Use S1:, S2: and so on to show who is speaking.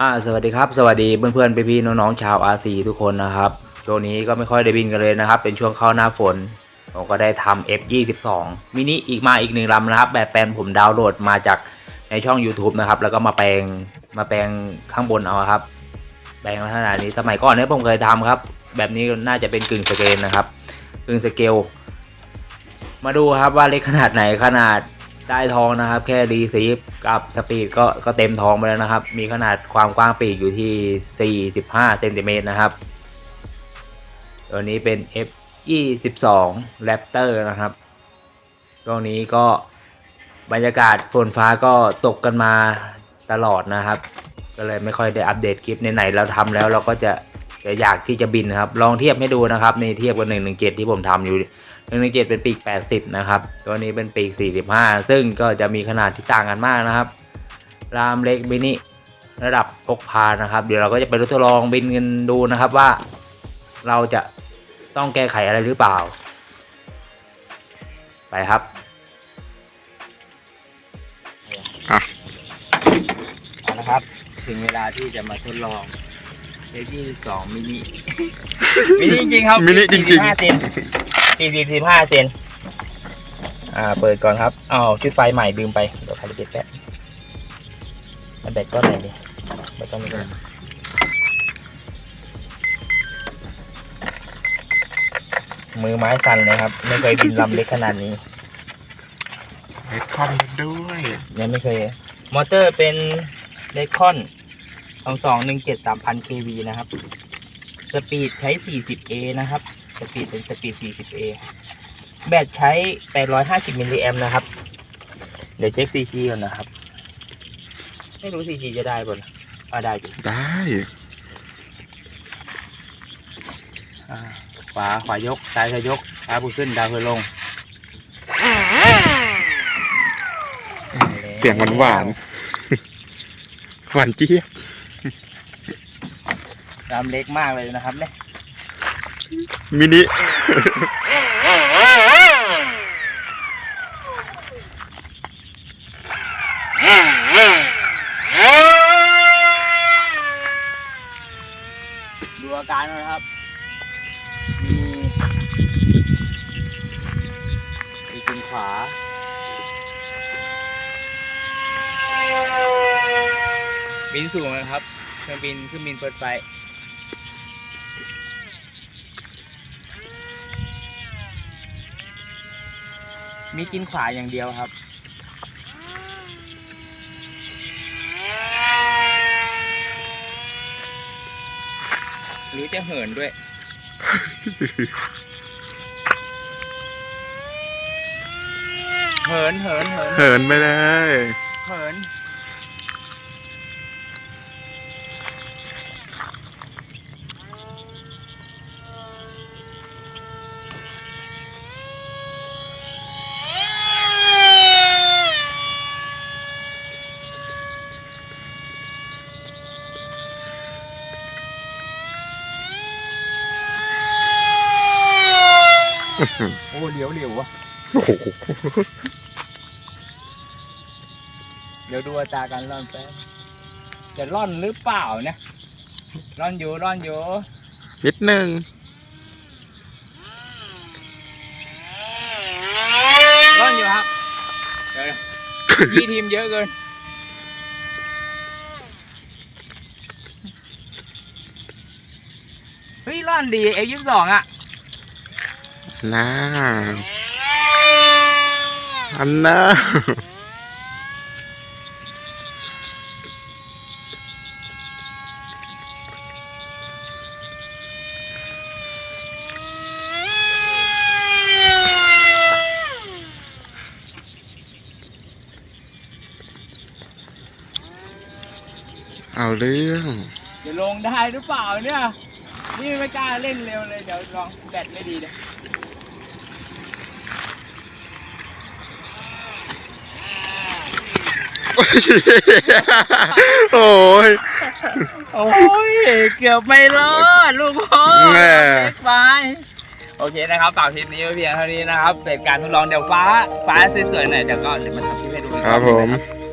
S1: อ่าสวัสดีครับสวัสดีเพื่อนๆพี่ๆน้องๆชาวอาซีทุกคนนะครับช่วงนี้ก็ไม่ค่อยได้บินกันเลยนะครับ เป็นช่วงเข้าหน้าฝนผมก็ได้ทำ F22 มินิอีกมาอีกหนึ่งลำนะครับ แบบแปลนผมดาวน์โหลดมาจากในช่อง YouTube นะครับ แล้วก็มาแปลงมาแปลงข้างบนเอาครับ แปลงลักษณะนี้สมัยก่อนเนี่ยผมเคยทำครับ แบบนี้น่าจะเป็นกึ่งสเกลนะครับกึ่งสเกลมาดูครับว่าเล็กขนาดไหนขนาด ได้ทองนะครับ แค่รีซีฟกับสปีดก็ก็เต็มทองไปแล้วนะครับ มีขนาดความกว้างปีกอยู่ที่ 45เซนติเมตรนะครับ ตัวนี้เป็น F 22 Raptor นะครับ ตรงนี้ก็บรรยากาศฝนฟ้าก็ตกกันมาตลอดนะครับ ก็เลยไม่ค่อยได้อัปเดตคลิปไหนๆเราทำแล้วเราก็จะจะอยากที่จะบินนะครับ ลองเทียบให้ดูนะครับในเทียบกับ117ที่ผมทำอยู่ 117 เป็นปีก 80 นะครับ ตัวนี้เป็นปีก 45 ซึ่งก็จะมีขนาดที่ต่างกันมากนะครับ รามเล็กมินิระดับพกพานะครับ เดี๋ยวเราก็จะไปทดลองบินกันดูนะครับว่า เราจะต้องแก้ไขอะไรหรือเปล่า ไปครับ
S2: อะ
S1: เอาละครับ ถึงเวลาที่จะมาทดลองเอที่สองมินิ มินิจริงๆครับ
S2: มินิจริงๆ
S1: 45เซน สี่สิบห้าเซนอ่า เปิดก่อนครับอ้าวชุดไฟใหม่ลืมไป เดี๋ยวคาลิเบตแป๊บมันแบตก้อนไหนดีแบตก้อนนี้ก่อนมือไม้สั่นเลยครับ ไม่เคยบินลำเล็กขนาดนี้
S2: เฮดคอมด้วย
S1: ยังไม่เคย มอเตอร์เป็นเลคอนสองสองหนึ่งเจ็ดสามพัน kV นะครับ สปีดใช้ 40A นะครับ สปีดเป็นสปีด 40A แบตใช้ 850 มิลลิแอมนะครับ เดี๋ยวเช็ค CG ก่อนนะครับ ไม่รู้ CG จะได้ป่ะอ่าได้จริง
S2: ได้
S1: อ่าขวาขวายก ซ้ายจะยกซ้ายบุขึ้น ดาวคือลง
S2: เสียงหวานหวานๆหวานเจี๊ยบ
S1: ลำเล็กมากเลยนะครับเนี่ย
S2: มินิ
S1: ดูอาการนะครับ มีมีกินขวาบินสูงนะครับเครื่องบินเครื่องบินเปิดไฟ มีกินขวาอย่างเดียวครับ หรือจะเหินด้วย เหินเหินเหิน
S2: เหินไปเลย
S1: เหิน โอ้เหลียวเหลียววะ
S2: โอ้โห
S1: เดี๋ยวดูอัตราการร่อนแป๊บจะร่อนหรือเปล่าเนี่ยร่อนอยู่ร่อนอยู่
S2: นิดนึง
S1: ร่อนอยู่ครับเดี๋ยวยี่ทีมเยอะเกินเฮ้ยร่อนดีเอยี่สิบสองอะ
S2: น่าอันน่าเอาเรื่อง
S1: จะลงได้หรือเปล่าเนี่ย นี่ไม่กล้าเล่นเร็วเลย เดี๋ยวลองแบตไม่ดีเลย
S2: โอ้ย
S1: โอ้ย เกือบไม่รอดลูกพ่อ
S2: แม่
S1: เล็กไป โอเคนะครับฝากคลิปนี้ไว้เพียงเท่านี้นะครับเป็นการทดลองเดี๋ยวฟ้า ฟ้าสวยๆหน่อยเดี๋ยวก็เดี๋ยวมาทำคลิปให้ดูอีก
S2: ครับผม
S1: นะครับ